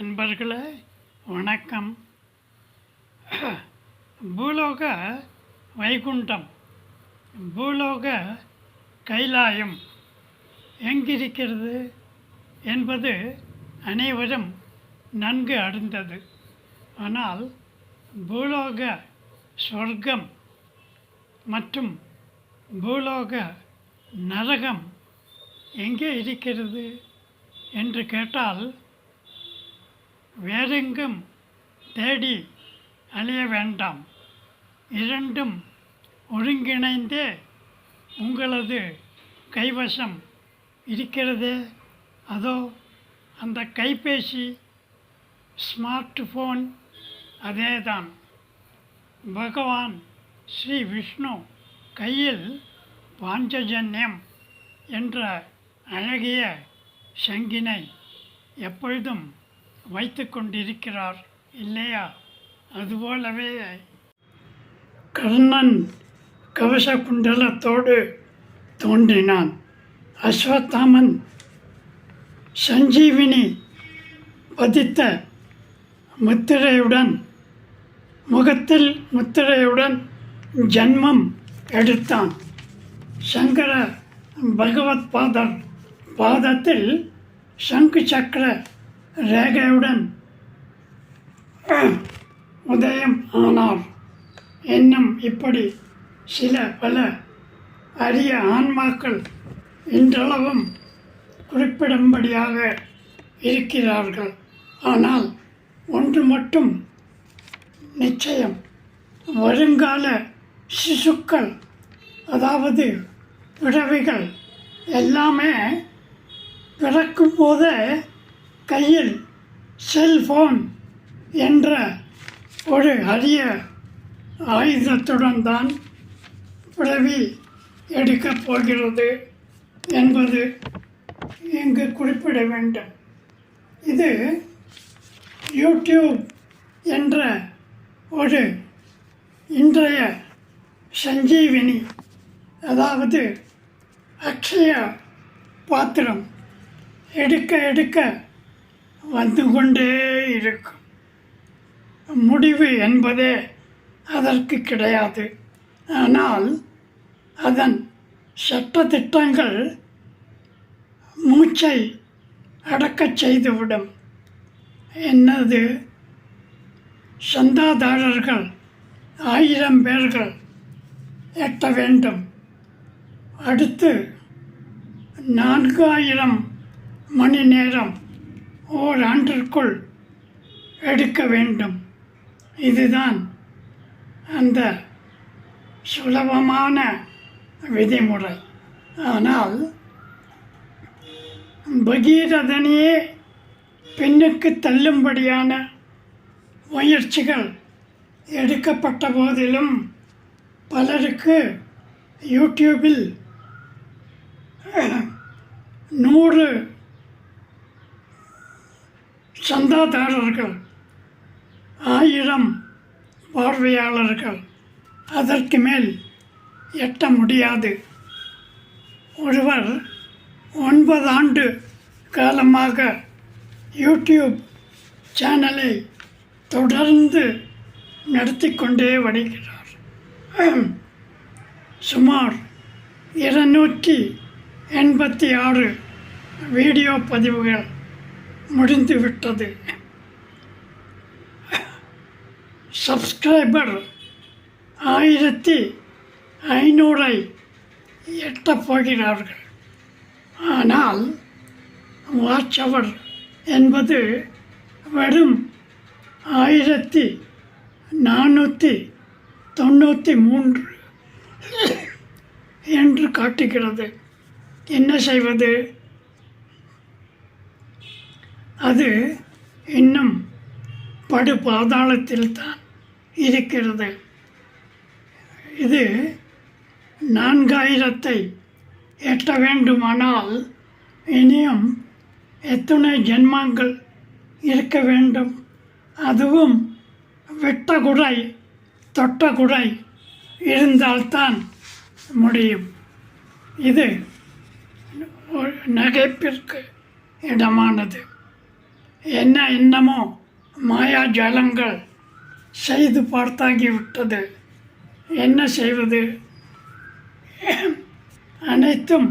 அன்பர்களே வணக்கம். பூலோக வைகுண்டம் பூலோக கைலாயம் எங்கிருக்கிறது என்பது அனைவரும் நன்கு அறிந்தது. ஆனால் பூலோக சொர்க்கம் மற்றும் பூலோக நரகம் எங்கே இருக்கிறது என்று கேட்டால் வேறெங்கும் தேடி அலைய வேண்டாம். இரண்டும் ஒருங்கிணைந்தே உங்களது கைவசம் இருக்கிறதே. அதோ அந்த கைபேசி ஸ்மார்ட் ஃபோன் அதேதான். பகவான் ஸ்ரீ விஷ்ணு கையில் பாஞ்சஜன்யம் என்ற அழகிய சங்கினை எப்பொழுதும் வைத்து கொண்டிருக்கிறார் இல்லையா? அதுபோலவே கர்ணன் கவச குண்டலத்தோடு தோன்றினான். அஸ்வத்தாமன் சஞ்சீவினி பதித்த முத்திரையுடன் முகத்தில் முத்திரையுடன் ஜன்மம் எடுத்தான். சங்கர பகவத் பாதர் பாதத்தில் சங்கு சக்கர ரேகையுடன் உதயம் ஆனார். என்னும் இப்படி சில பல அரிய ஆன்மாக்கள் இன்றளவும் குறிப்பிடும்படியாக இருக்கிறார்கள். ஆனால் ஒன்று மட்டும் நிச்சயம். வருங்கால சிசுக்கள் அதாவது பிறவிகள் எல்லாமே பிறக்கும் போதே கையில் செல்போன் என்ற ஒரு அரிய ஆயுதத்துடன் தான் பிறவி எடுக்கப் போகிறது என்பது இங்கு குறிப்பிட வேண்டும். இது யூடியூப் என்ற ஒரு இன்றைய சஞ்சீவினி அதாவது அக்ஷய பாத்திரம் எடுக்க எடுக்க வந்து கொண்டே இருக்கும். முடிவு என்பதே அதற்கு கிடையாது. ஆனால் அதன் சட்ட திட்டங்கள் மூச்சை அடக்கச் செய்துவிடும். என்னது? சந்தாதாரர்கள் ஆயிரம் பேர்கள் எட்ட வேண்டும். அடுத்து நான்காயிரம் மணி நேரம் ஓராண்டிற்குள் எடுக்க வேண்டும். இதுதான் அந்த சுலபமான விதிமுறை. ஆனால் பகீரதனையே பெண்ணுக்கு தள்ளும்படியான முயற்சிகள் எடுக்கப்பட்ட போதிலும் பலருக்கு யூடியூபில் நூறு சந்தாதாரர்கள் ஆயிரம் பார்வையாளர்கள். அதற்கு மேல் எட்ட முடியாது. ஒருவர் ஒன்பது ஆண்டு காலமாக யூடியூப் சேனலை தொடர்ந்து நடத்தி கொண்டே வருகிறார் சுமார் இருநூற்றி எண்பத்தி ஆறு வீடியோ பதிவுகள். முடிந்துவிட்டது. சப்ஸ்கிரைபர் ஆயிரத்தி ஐநூறை எட்டப் போகிறார்கள். ஆனால் வாட்ச் அவர் என்பது வெறும் ஆயிரத்தி நானூற்றி தொண்ணூற்றி மூன்று என்று காட்டுகிறது. என்ன செய்வது? அது இன்னும் படு பாதாளத்தில் தான் இருக்கிறது. இது நான்காயிரத்தை எட்ட வேண்டுமானால் இனியும் எத்தனை ஜென்மங்கள் இருக்க வேண்டும். அதுவும் வெட்ட குடை தொட்ட குடை இருந்தால்தான் முடியும். இது நகைப்பிற்கு இடமானது. என்ன என்னமோ மாயாஜாலங்கள் செய்து பார்த்தாகிவிட்டது. என்ன செய்வது? அனைத்தும்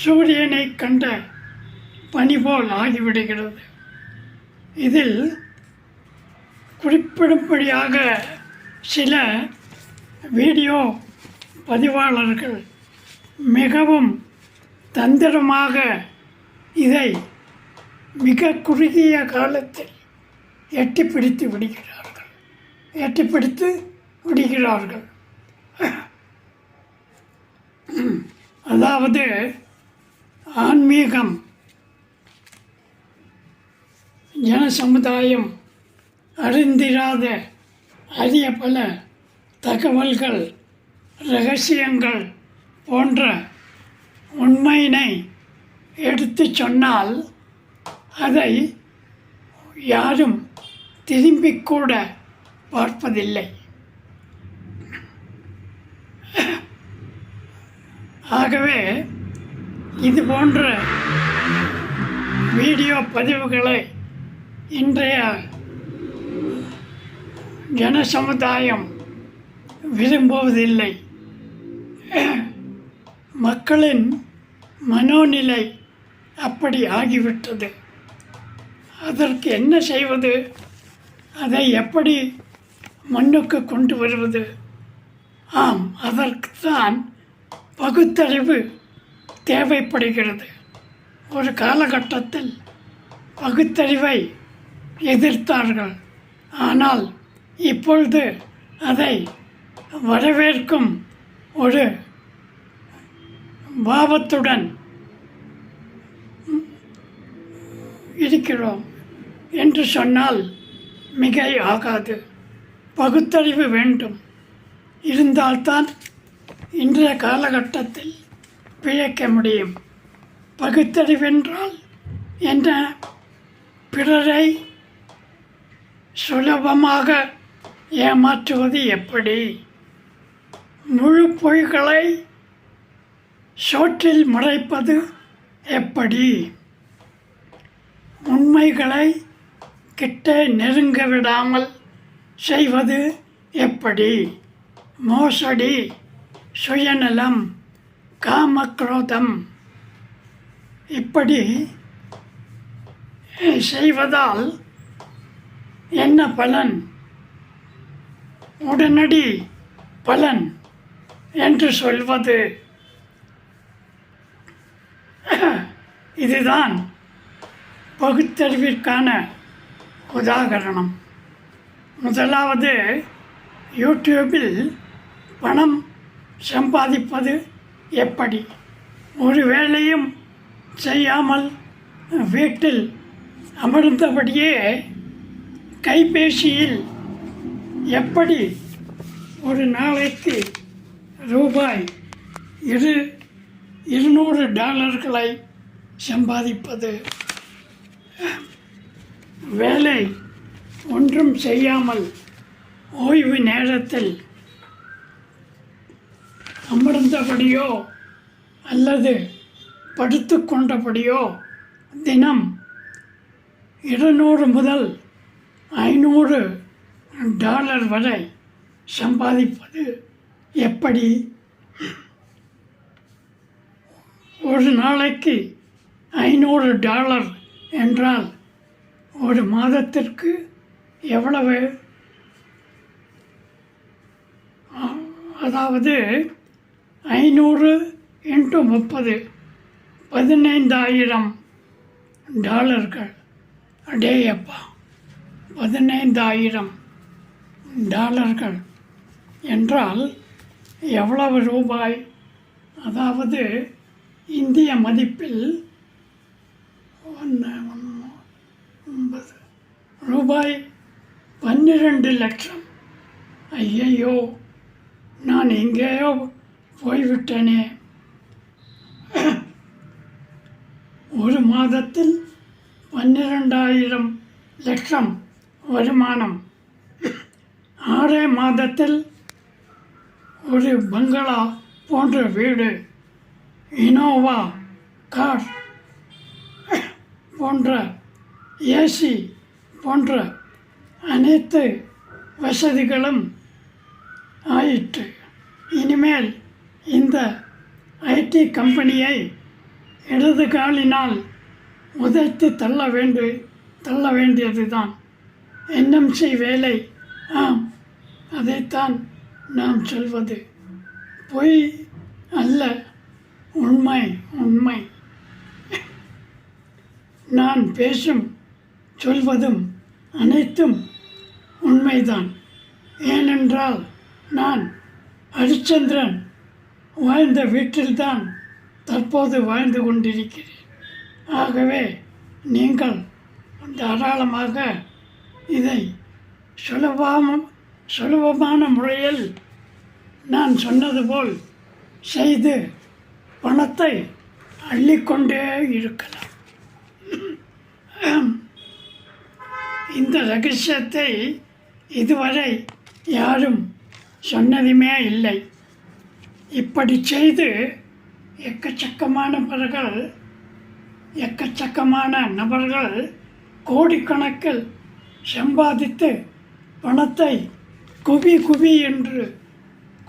சூரியனை கண்ட பனி போல் ஆகிவிடுகிறது. இதில் குறிப்பிடும்படியாக சில வீடியோ பதிவாளர்கள் மிகவும் தந்திரமாக இதை மிக குறுகிய காலத்தில் எட்டி பிடித்து விடுகிறார்கள். எட்டி பிடித்து விடுகிறார்கள். அதாவது ஆன்மீகம் ஜன சமுதாயம் அறிந்திராத அரிய பல தகவல்கள் ரகசியங்கள் போன்ற உண்மையினை எடுத்துச் சொன்னால் அதை யாரும் திரும்பி கூட பார்ப்பதில்லை. ஆகவே இது போன்ற வீடியோ பதிவுகளை இன்றைய ஜன சமுதாயம் விரும்புவதில்லை. மக்களின் மனோநிலை அப்படி ஆகிவிட்டது. அதற்கு என்ன செய்வது? அதை எப்படி மண்ணுக்கு கொண்டு வருவது? ஆம் அதற்குத்தான் பகுத்தறிவு தேவைப்படுகிறது. ஒரு காலகட்டத்தில் பகுத்தறிவை எதிர்த்தார்கள். ஆனால் இப்பொழுது அதை வரவேற்கும் ஒரு பாவத்துடன் இருக்கிறோம் என்று சொன்னால் மிகை ஆகாது. பகுத்தறிவு வேண்டும். இருந்தால்தான் இன்றைய காலகட்டத்தில் பிழைக்க முடியும். பகுத்தறிவென்றால் என்ன? பிறரை சுலபமாக ஏமாற்றுவது எப்படி? முழு பொய்களை சோற்றில் மறைப்பது எப்படி? உண்மைகளை கிட்ட நெருங்க விடாமல் செய்வது எப்படி? மோசடி சுயநலம் காமக்ரோதம். இப்படி செய்வதால் என்ன பலன்? உடனடி பலன் என்று சொல்வது. இதுதான். பகுத்தறிவிற்கான உதாகரணம். முதலாவது யூடியூபில் பணம் சம்பாதிப்பது எப்படி? ஒரு வேலையும் செய்யாமல் வீட்டில் அமர்ந்தபடியே கைபேசியில் எப்படி ஒரு நாளைக்கு ரூபாய் இரு இருநூறு டாலர்களை சம்பாதிப்பது? வேலை ஒன்றும் செய்யாமல் ஓய்வு நேரத்தில் அமர்ந்தபடியோ அல்லது படுத்து கொண்டபடியோ தினம் இருநூறு முதல் ஐநூறு டாலர் வரை சம்பாதிப்பது எப்படி? ஒரு நாளைக்கு ஐநூறு டாலர் என்றால் ஒரு மாதத்திற்கு எவ்வளவு? அதாவது ஐநூறு இன்ட்டு முப்பது பதினைந்தாயிரம் டாலர்கள். அடேயப்பா பதினைந்தாயிரம் டாலர்கள். என்றால் எவ்வளவு ரூபாய்? அதாவது இந்திய மதிப்பில் ஒன்று ரூபாய் பன்னிரெண்டு லட்சம். ஐயையோ நான் எங்கேயோ போய்விட்டேனே. ஒரு மாதத்தில் பன்னிரெண்டாயிரம் லட்சம் வருமானம். ஆறே மாதத்தில் ஒரு பங்களா போன்ற வீடு. இனோவா கார் போன்ற ஏசி போன்ற அனைத்து வசதிகளும் ஆயிற்று. இனிமேல் இந்த ஐடி கம்பெனியை இடது காலினால் உதைத்து தள்ள வேண்டு தள்ள வேண்டியது தான் என்எம்சி வேலை ஆம் அதைத்தான் நாம் சொல்வது. பொய் அல்ல உண்மை உண்மை. நான் பேசும் சொல்வதும் அனைத்தும் உண்மைதான். ஏனென்றால் நான் ஹரிச்சந்திரன் வாழ்ந்த வீட்டில்தான் தற்போது வாழ்ந்து கொண்டிருக்கிறேன். ஆகவே நீங்கள் தாராளமாக இதை சுலபம் சுலபமான முறையில் நான் சொன்னது போல் செய்து பணத்தை அள்ளிக்கொண்டே இருக்கலாம். இந்த ரகசியத்தை இதுவரை யாரும் சொன்னதுமே இல்லை. இப்படி செய்து எக்கச்சக்கமான நபர்கள் எக்கச்சக்கமான நபர்கள் கோடிக்கணக்கில் சம்பாதித்து பணத்தை குவி குவி என்று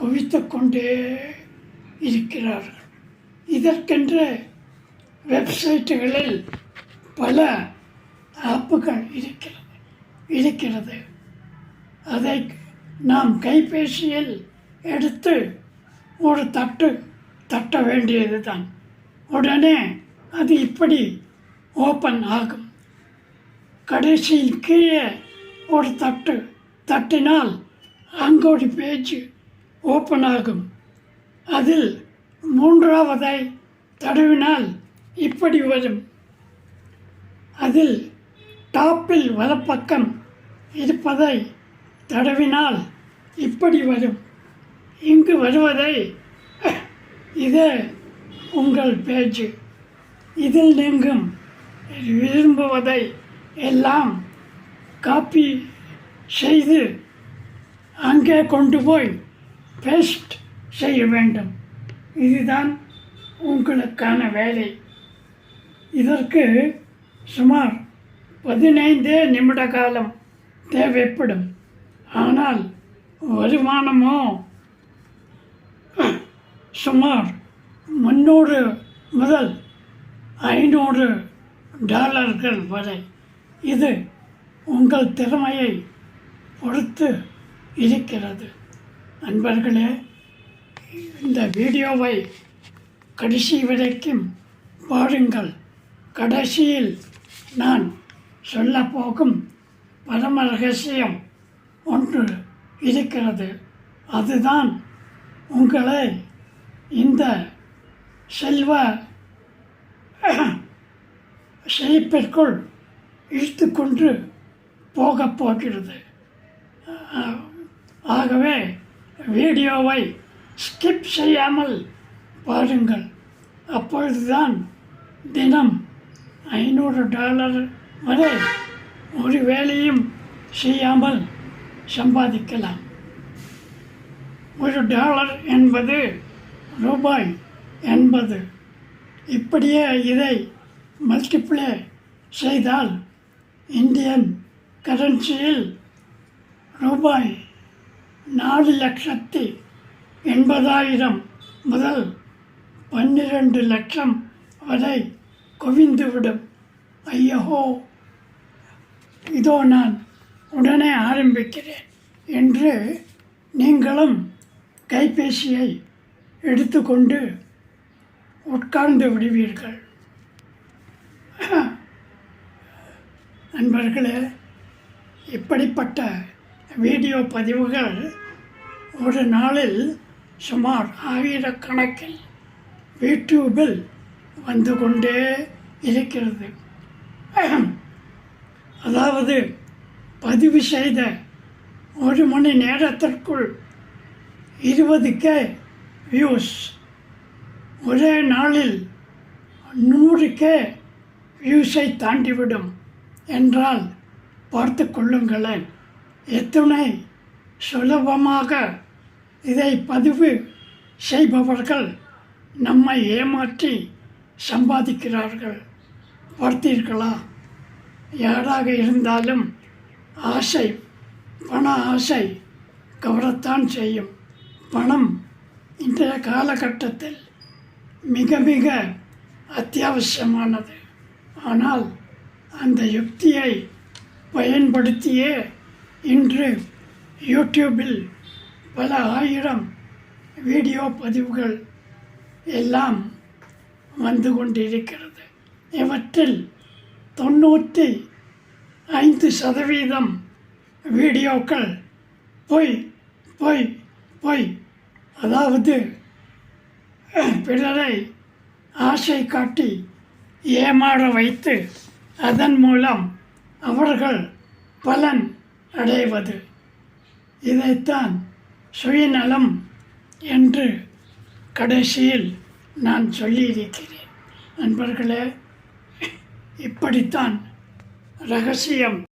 குவித்து கொண்டே இருக்கிறார்கள். இதற்கென்று வெப்சைட்டுகளில் பல ஆப்புகள் இருக்கிறது. இருக்கிறது அதை நாம் கைபேசியில் எடுத்து ஒரு தட்டு தட்ட வேண்டியது தான் உடனே அது இப்படி ஓப்பன் ஆகும். கடைசி கீழே ஒரு தட்டு தட்டினால் அங்கோடி பேச்சு பேஜ் ஓப்பன் ஆகும். அதில் மூன்றாவதை தடவினால் இப்படி வரும். அதில் டாப்பில் வலப்பக்கம் இருப்பதை தடவினால் இப்படி வரும். இங்கு வருவதை இது உங்கள் பேஜ் இதில் நீங்கும் விரும்புவதை எல்லாம் காப்பி செய்து அங்கே கொண்டு போய் பேஸ்ட் செய்ய வேண்டும். இதுதான் உங்களுக்கான வேலை. இதற்கு சுமார் பதினைந்து நிமிட காலம் தேவைப்படும். ஆனால் வருமானமோ? சுமார் முந்நூறு முதல் ஐநூறு டாலர்கள் வரை. இது உங்கள் திறமையை பொறுத்து இருக்கிறது. நண்பர்களே இந்த வீடியோவை கடைசி வரைக்கும் பாருங்கள். கடைசியில் நான் சொல்லப் போகும் பரம ரகசியம் ஒன்று இருக்கிறது. அதுதான் உங்களை இந்த செல்வ செழிப்பிற்குள் இழுத்துக்கொண்டு போகப் போகிறது. ஆகவே வீடியோவை ஸ்கிப் செய்யாமல் பாருங்கள். அப்பொழுதுதான் தினம் ஐநூறு டாலர் வரை ஒரு வேலையும் செய்யாமல் சம்பாதிக்கலாம். ஒரு டாலர் என்பது ரூபாய் என்பது. இப்படியே இதை மல்டிப்ளே செய்தால் இந்தியன் கரன்சியில் ரூபாய் நாலு லட்சத்தி எண்பதாயிரம் முதல் பன்னிரண்டு லட்சம் வரை குவிந்துவிடும். ஐயோ இதோ நான் உடனே ஆரம்பிக்கிறேன் என்று நீங்களும் கைபேசியை எடுத்துக்கொண்டு உட்கார்ந்து விடுவீர்கள். நண்பர்களே இப்படிப்பட்ட வீடியோ பதிவுகள் ஒரு நாளில் சுமார் ஆயிரக்கணக்கில் யூடியூபில் வந்து கொண்டே இருக்கிறது. அதாவது பதிவு செய்த ஒரு மணி நேரத்திற்குள் இருபது கே வியூஸ் ஒரே நாளில் நூறு கே வியூஸை தாண்டிவிடும் என்றால் பார்த்து கொள்ளுங்களேன். எத்துணை சுலபமாக இதை பதிவு செய்பவர்கள் நம்மை ஏமாற்றி சம்பாதிக்கிறார்கள். பார்த்தீர்களா? யாராக இருந்தாலும் ஆசை பண ஆசை கவரத்தான் செய்யும். பணம் இன்றைய காலகட்டத்தில் மிக மிக அத்தியாவசியமானது. ஆனால் அந்த யுக்தியை பயன்படுத்தியே இன்று யூடியூபில் பல ஆயிரம் வீடியோ பதிவுகள் எல்லாம் வந்து கொண்டிருக்கிறது. இவற்றில் தொண்ணூற்றி ஐந்து சதவீதம் வீடியோக்கள். பொய் பொய் பொய். அதாவது பிறரை ஆசை காட்டி ஏமாற வைத்து அதன் மூலம் அவர்கள் பலன் அடைவது. இதைத்தான் சுயநலம் என்று கடைசியில் நான் சொல்லியிருக்கிறேன். நண்பர்களே இப்படித்தான் ரகசியம்.